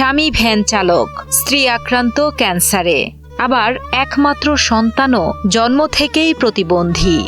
স্বামী ভ্যান চালক, স্ত্রী আক্রান্ত ক্যান্সারে। আবার একমাত্র সন্তানও জন্ম থেকেই প্রতিবন্ধী।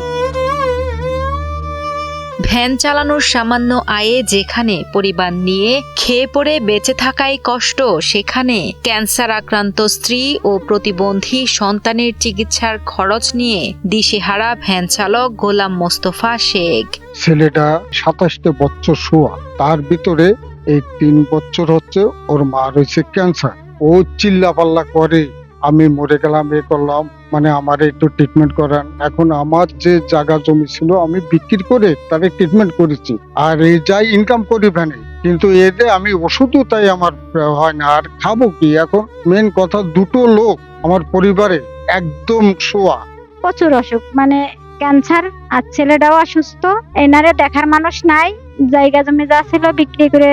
ভ্যান চালানোর সামান্য আয়ে যেখানে পরিবার নিয়ে খেয়ে পড়ে বেঁচে থাকাই কষ্ট, সেখানে ক্যান্সার আক্রান্ত স্ত্রী ও প্রতিবন্ধী সন্তানের চিকিৎসার খরচ নিয়ে দিশেহারা ভ্যান চালক গোলাম মোস্তফা শেখ। ছেলেটা সাতাশটা বছর শোয়া, তার ভিতরে এই তিন বছর হচ্ছে ওর মা রয়েছে ক্যান্সার ও চিল্লা পাল্লা করে, আমি মরে গেলাম, এ করলাম মানে আমার একটু ট্রিটমেন্ট করান। এখন আমার যে জায়গা জমি ছিল, আমি বিক্রি করে তারে ট্রিটমেন্ট করেছি। আর এই যাই ইনকাম করি ভ্যানে, কিন্তু এতে আমি ওষুধও তাই আমার হয় না। আর খাব কি? এখন মেন কথা দুটো লোক আমার পরিবারে একদম শোয়া প্রচুর অসুখ মানে ক্যান্সার আর ছেলেটাও অসুস্থ এনারে দেখার মানুষ নাই। জায়গা জমি যা ছিল বিক্রি করে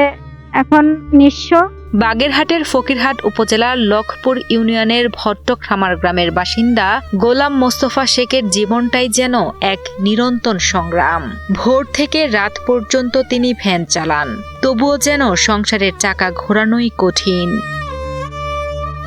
এখন নিঃস্ব। বাগেরহাটের ফকিরহাট উপজেলার লখপুর ইউনিয়নের ভট্টখামার গ্রামের বাসিন্দা গোলাম মোস্তফা শেখের জীবনটাই যেন এক নিরন্তন সংগ্রাম। ভোর থেকে রাত পর্যন্ত তিনি ভ্যান চালান, তবুও যেন সংসারের চাকা ঘোরানোই কঠিন।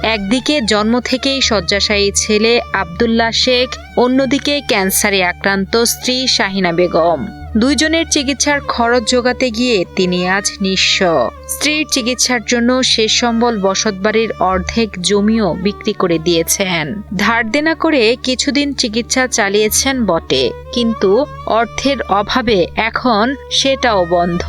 একদিকে জন্ম থেকেই শয্যাশায়ী ছেলে আব্দুল্লাহ শেখ, অন্যদিকে ক্যান্সারে আক্রান্ত স্ত্রী শাহিনা বেগম। দুইজনের চিকিৎসার খরচ জোগাতে গিয়ে তিনি আজ নিঃস্ব। স্ত্রীর চিকিৎসার জন্য শেষ সম্বল বসতবাড়ির অর্ধেক জমিও বিক্রি করে দিয়েছেন। ধার দেনা করে কিছুদিন চিকিৎসা চালিয়েছেন বটে, কিন্তু অর্থের অভাবে এখন সেটাও বন্ধ।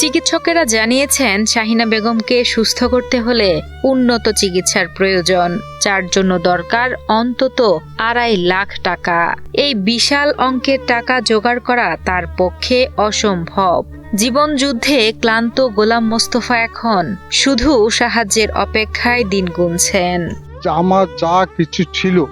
চিকিৎসকেরা জানিয়েছেন, শাহিনা বেগমকে সুস্থ করতে হলে উন্নত চিকিৎসার প্রয়োজন। যার জন্য দরকার অন্তত আড়াই লাখ টাকা। এই বিশাল অঙ্কের টাকা জোগাড় করা তার পক্ষে অসম্ভব। জীবন যুদ্ধে ক্লান্ত গোলাম মোস্তফা এখন শুধু সাহায্যের অপেক্ষায় দিন গুনছেন। আমার যা কিছু ছিল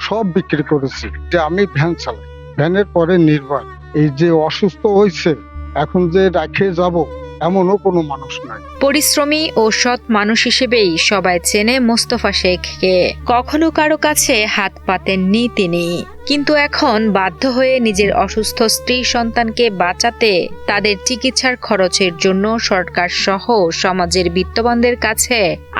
সব বিক্রি করেছি। যে আমি ভ্যান চালাই। ভ্যানের পরে নির্ভর। এই যে অসুস্থ হয়েছে এখন যে রাখে যাব, এমনও কোনো মানুষ নাই। পরিশ্রমী ও সৎ মানুষ হিসেবেই সবাই চেনে মোস্তফা শেখকে। কখনো কারও কাছে হাত পাতেননি তিনি। কিন্তু এখন বাধ্য হয়ে নিজের অসুস্থ স্ত্রী সন্তানকে বাঁচাতে তাদের চিকিৎসার খরচের জন্য সরকার সহ সমাজের বিত্তবানদের কাছে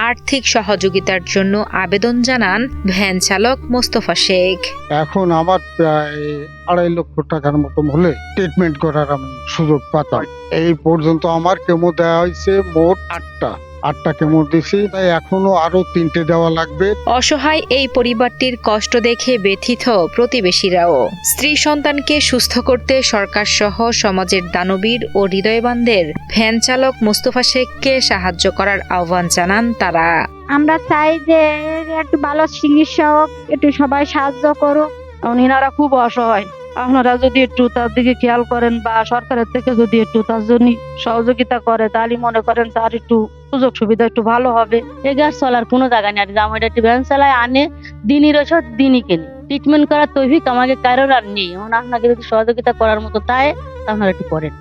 আর্থিক সহযোগিতার জন্য আবেদন জানান ভ্যান চালক মোস্তফা শেখ। এখন আমার প্রায় আড়াই লক্ষ টাকার মতো হলে ট্রিটমেন্ট করার আমি সুযোগ পাতাম। এই পর্যন্ত আমার কেমো দেওয়া হয়েছে মোট আটটা। আটটা কেমো দিছি তাই এখনও আরও তিনটে দেওয়া লাগবে। অসহায় এই পরিবারটির কষ্ট দেখে ব্যথিত প্রতিবেশীরাও। স্ত্রী সন্তানকে সুস্থ করতে সরকার সহ সমাজের দানবীর ও হৃদয়বানদের ভ্যান চালক মোস্তফা শেখকে সাহায্য করার আহ্বান জানান তারা। আমরা চাই যে একটু ভালো চিকিৎসা হোক একটু সবাই সাহায্য করুক। এখন খুব অসহায়। আপনারা যদি একটু তার দিকে খেয়াল করেন বা সরকারের থেকে যদি একটু তার জন্য সহযোগিতা করে, তাহলে মনে করেন তার একটু সুযোগ সুবিধা একটু ভালো হবে। এ গ্যাস চলার কোনো জায়গা নেই, আর আমার একটু ভ্যান চালায়, আনে, দিনই রয়েছে দিনই কেনে। ট্রিটমেন্ট করার তৈভিক আমাকে কারোর আর নেই। এখন আপনাকে যদি সহযোগিতা করার মতো তাই, আপনারা একটু করেন।